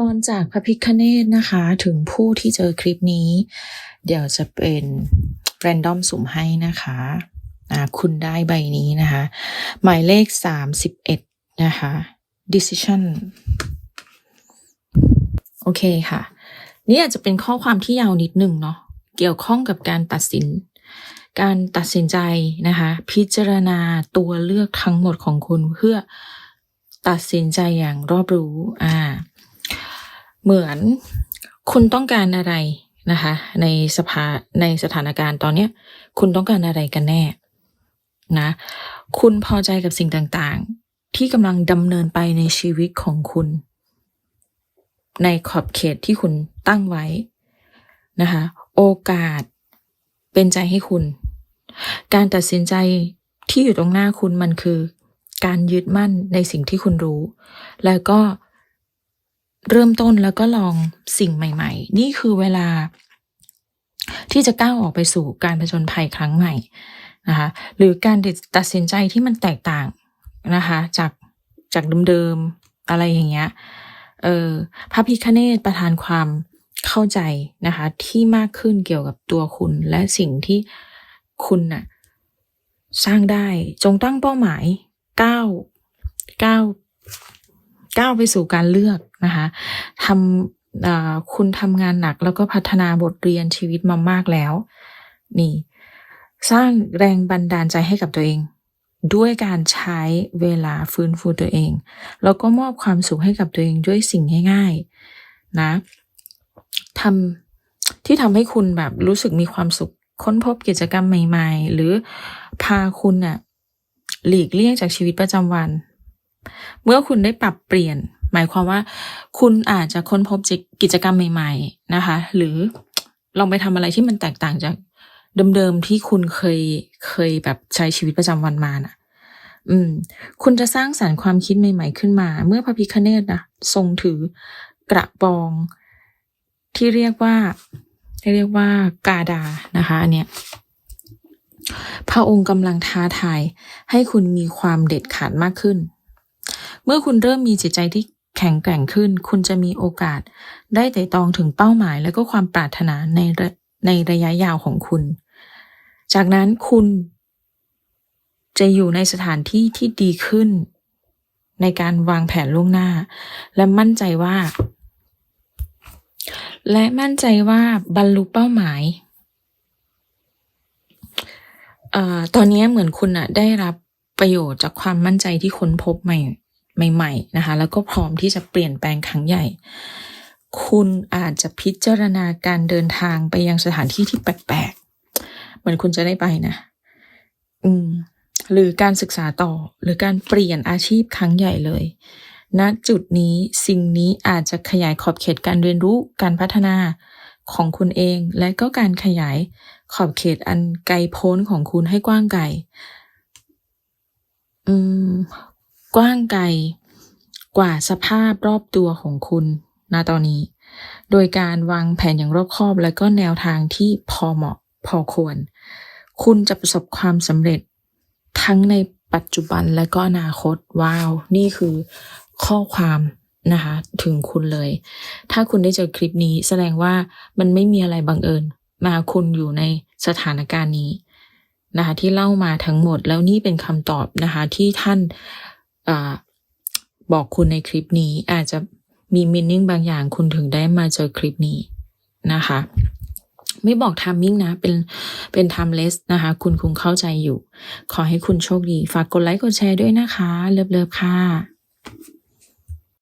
ตอนจากพระพิคเนตนะคะ ถึงผู้ที่เจอคลิปนี้ เดี๋ยวจะเป็นแรนดอมสุ่มให้นะคะคุณได้ใบนี้นะคะ หมายเลขสามสิบเอ็ดนะคะ decision โอเคค่ะ นี่อาจจะเป็นข้อความที่ยาวนิดหนึ่งเนาะเกี่ยวข้องกับการตัดสิน การตัดสินใจนะคะ พิจารณาตัวเลือกทั้งหมดของคุณเพื่อตัดสินใจอย่างรอบรู้อ่า เหมือนคุณต้องการอะไรนะคะ ในสภาในสถานการณ์ตอนเนี้ย คุณต้องการอะไรกันแน่นะ คุณพอใจกับสิ่งต่างๆ ที่กำลังดำเนินไปในชีวิตของคุณ ในขอบเขตที่คุณตั้งไว้นะคะ โอกาสเป็นใจให้คุณ การตัดสินใจที่อยู่ตรงหน้าคุณมันคือ การยึดมั่นในสิ่งที่คุณรู้ แล้วก็ เริ่มต้นแล้วก็ลองสิ่งใหม่ ๆ นี่คือเวลา ที่จะก้าวออกไปสู่การผจญภัยครั้งใหม่นะคะหรือการตัดสินใจที่มันแตกต่างนะคะจากจากเดิมๆอะไรอย่างเงี้ยเออพระพิคเนตประทานความเข้าใจนะคะที่มากขึ้นเกี่ยวกับตัวคุณและสิ่งที่คุณน่ะสร้างได้จงตั้งเป้าหมายก้าวก้าว ก้าวไปสู่การเลือกนะคะทำคุณทำงานหนักแล้วก็พัฒนาบทเรียนชีวิตมามากแล้ว นี่ สร้างแรงบันดาลใจให้กับตัวเอง ด้วยการใช้เวลาฟื้นฟูตัวเอง แล้วก็มอบความสุขให้กับตัวเองด้วยสิ่งง่ายๆนะทำที่ทำให้คุณแบบรู้สึกมีความสุขค้นพบกิจกรรมใหม่ ๆ หรือพาคุณน่ะหลีกเลี่ยงจากชีวิตประจำวัน เมื่อคุณได้ปรับเปลี่ยน หมายความว่า คุณอาจจะค้นพบกิจกรรมใหม่ ๆนะคะ หรือลองไปทำอะไรที่มันแตกต่างจากเดิมๆที่คุณเคยเคยแบบใช้ชีวิตประจำวันมาน่ะ อืม คุณจะสร้างสารรค์ความคิดใหม่ ๆ ขึ้นมา เมื่อพระพิคเนตนะทรงถือกระบอง ที่เรียกว่าที่เรียกว่ากาดานะคะ อันเนี้ยพระองค์กำลังท้าทายให้คุณมีความเด็ดขาดมากขึ้น เมื่อคุณเริ่มมีจิตใจที่แข็งแกร่งขึ้น คุณจะมีโอกาส ได้ไต่ตองถึงเป้าหมาย และก็ความปรารถนาในในระยะยาวของคุณ จากนั้นคุณ จะอยู่ในสถานที่ที่ดีขึ้น ในการวางแผนล่วงหน้า และมั่นใจว่า และมั่นใจว่าบรรลุเป้าหมายเอ่อตอนนี้เหมือนคุณอะได้รับประโยชน์จากความมั่นใจที่ค้นพบใหม่ ใหม่ๆนะคะ แล้วก็พร้อมที่จะเปลี่ยนแปลงครั้งใหญ่ คุณอาจจะพิจารณาการเดินทางไปยังสถานที่ที่แปลกๆ เหมือนคุณจะได้ไปนะ อืม หรือการศึกษาต่อ หรือการเปลี่ยนอาชีพครั้งใหญ่เลยณจุดนี้สิ่งนี้อาจจะขยายขอบเขตการเรียนรู้การพัฒนาของคุณเอง และก็การขยายขอบเขตอันไกลโพ้นของคุณให้กว้างไกล อืม กว้างไกลกว่าสภาพรอบตัวของคุณณตอนนี้ โดยการวางแผนอย่างรอบคอบ และก็แนวทางที่พอเหมาะพอควร คุณจะประสบความสำเร็จทั้งในปัจจุบันและก็อนาคต ว้าว นี่คือข้อความนะคะถึงคุณเลย ถ้าคุณได้เจอคลิปนี้แสดงว่ามันไม่มีอะไรบังเอิญ มาคุณอยู่ในสถานการณ์นี้นะคะที่เล่ามาทั้งหมดแล้วนี่เป็นคำตอบนะคะที่ท่าน อบอกคุณในคลิปนี้อาจจะมีมินนิ่งบางอย่างคุณถึงได้มาเจอคลิปนี้นะคะ ไม่บอกทามมิ่งนะ เป็นเป็นไทม์เลสนะคะ คุณคงเข้าใจอยู่ ขอให้คุณโชคดี ฝากกดไลค์กดแชร์ด้วยนะคะ เลิฟๆค่ะ